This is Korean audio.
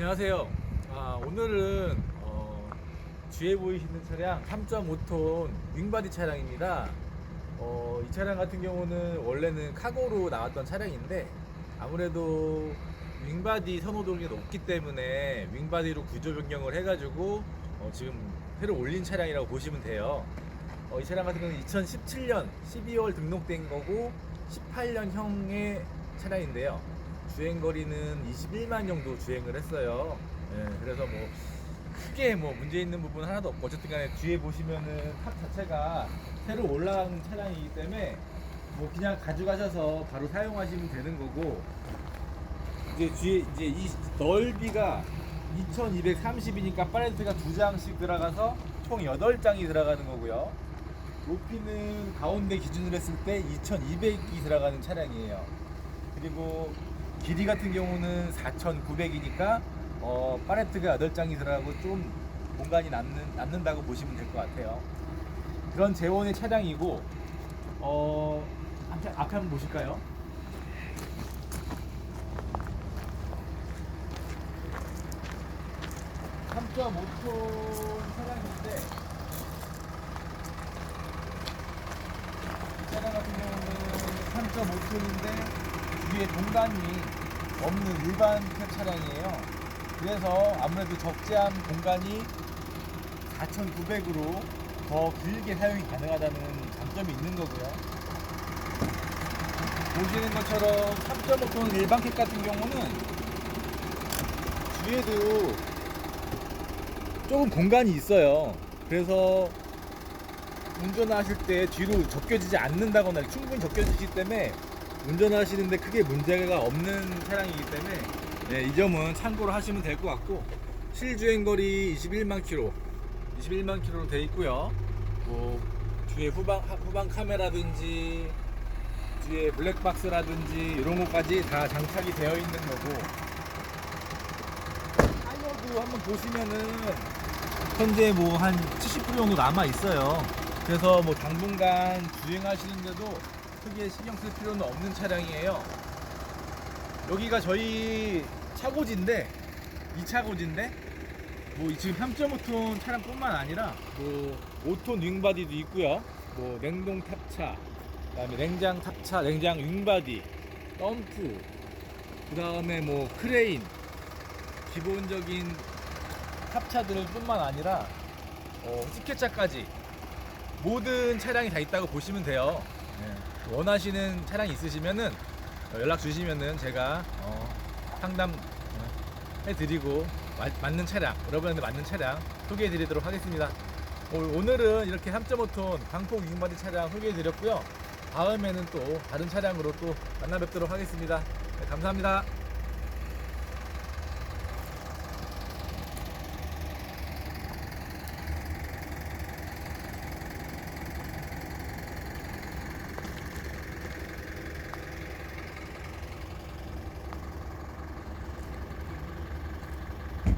안녕하세요. 아, 오늘은 어, 뒤에 보이시는 차량 3.5톤 윙바디 차량입니다. 어, 이 차량 같은 경우는 원래는 카고로 나왔던 차량인데 아무래도 윙바디 선호도가 높기 때문에 윙바디로 구조 변경을 해가지고 어, 지금 새로 올린 차량이라고 보시면 돼요. 어, 이 차량 같은 경우는 2017년 12월 등록된 거고 18년형의 차량인데요. 주행 거리는 21만 정도 주행을 했어요. 예, 그래서 뭐 크게 뭐 문제 있는 부분 하나도 없고 어쨌든 간에 뒤에 보시면은 탑 자체가 새로 올라간 차량이기 때문에 뭐 그냥 가져가셔서 바로 사용하시면 되는 거고 이제 뒤에 이제 이 넓이가 2230이니까 팔레트가 두 장씩 들어가서 총 8장이 들어가는 거고요. 높이는 가운데 기준으로 했을 때 2200이 들어가는 차량이에요. 그리고 길이 같은 경우는 4900이니까 어, 팔레트가 8장이 들어가고 좀 공간이 남는, 남는다고 보시면 될 것 같아요. 그런 재원의 차량이고 어, 앞에 한번 보실까요? (3.5톤) 차량인데 이 차량 같은 경우는 3.5톤인데 뒤에 공간이 없는 일반 캡 차량이에요. 그래서 아무래도 적재함 공간이 4,900으로 더 길게 사용이 가능하다는 장점이 있는 거고요. 보시는 것처럼 3.5톤 일반 캡 같은 경우는 뒤에도 조금 공간이 있어요. 그래서 운전하실 때 뒤로 접겨지지 않는다거나 충분히 접겨지기 때문에 운전하시는데 크게 문제가 없는 차량이기 때문에 네, 이 점은 참고로 하시면 될 것 같고 실주행 거리 21만 킬로 21만 킬로로 되어 있고요 뭐 뒤에 후방 후방 카메라든지 뒤에 블랙박스라든지 이런 것까지 다 장착이 되어 있는 거고 타이어도 한번 보시면은 현재 뭐 한 70% 정도 남아 있어요. 그래서 뭐 당분간 주행하시는데도 크게 신경 쓸 필요는 없는 차량이에요. 여기가 저희 차고지인데 이 차고지인데 뭐 지금 3.5톤 차량뿐만 아니라 뭐 5톤 윙바디도 있고요. 뭐 냉동 탑차, 그다음에 냉장 탑차, 냉장 윙바디, 덤프, 그다음에 뭐 크레인, 기본적인 탑차들 뿐만 아니라 어, 스케차까지 모든 차량이 다 있다고 보시면 돼요. 네. 원하시는 차량이 있으시면은 어, 연락 주시면은 제가 어, 상담 어, 해드리고 마- 맞는 차량, 여러분한테 맞는 차량 소개해드리도록 하겠습니다. 오- 오늘은 이렇게 3.5톤 광폭 윙바디 차량 소개해드렸고요. 다음에는 또 다른 차량으로 또 만나 뵙도록 하겠습니다. 네, 감사합니다.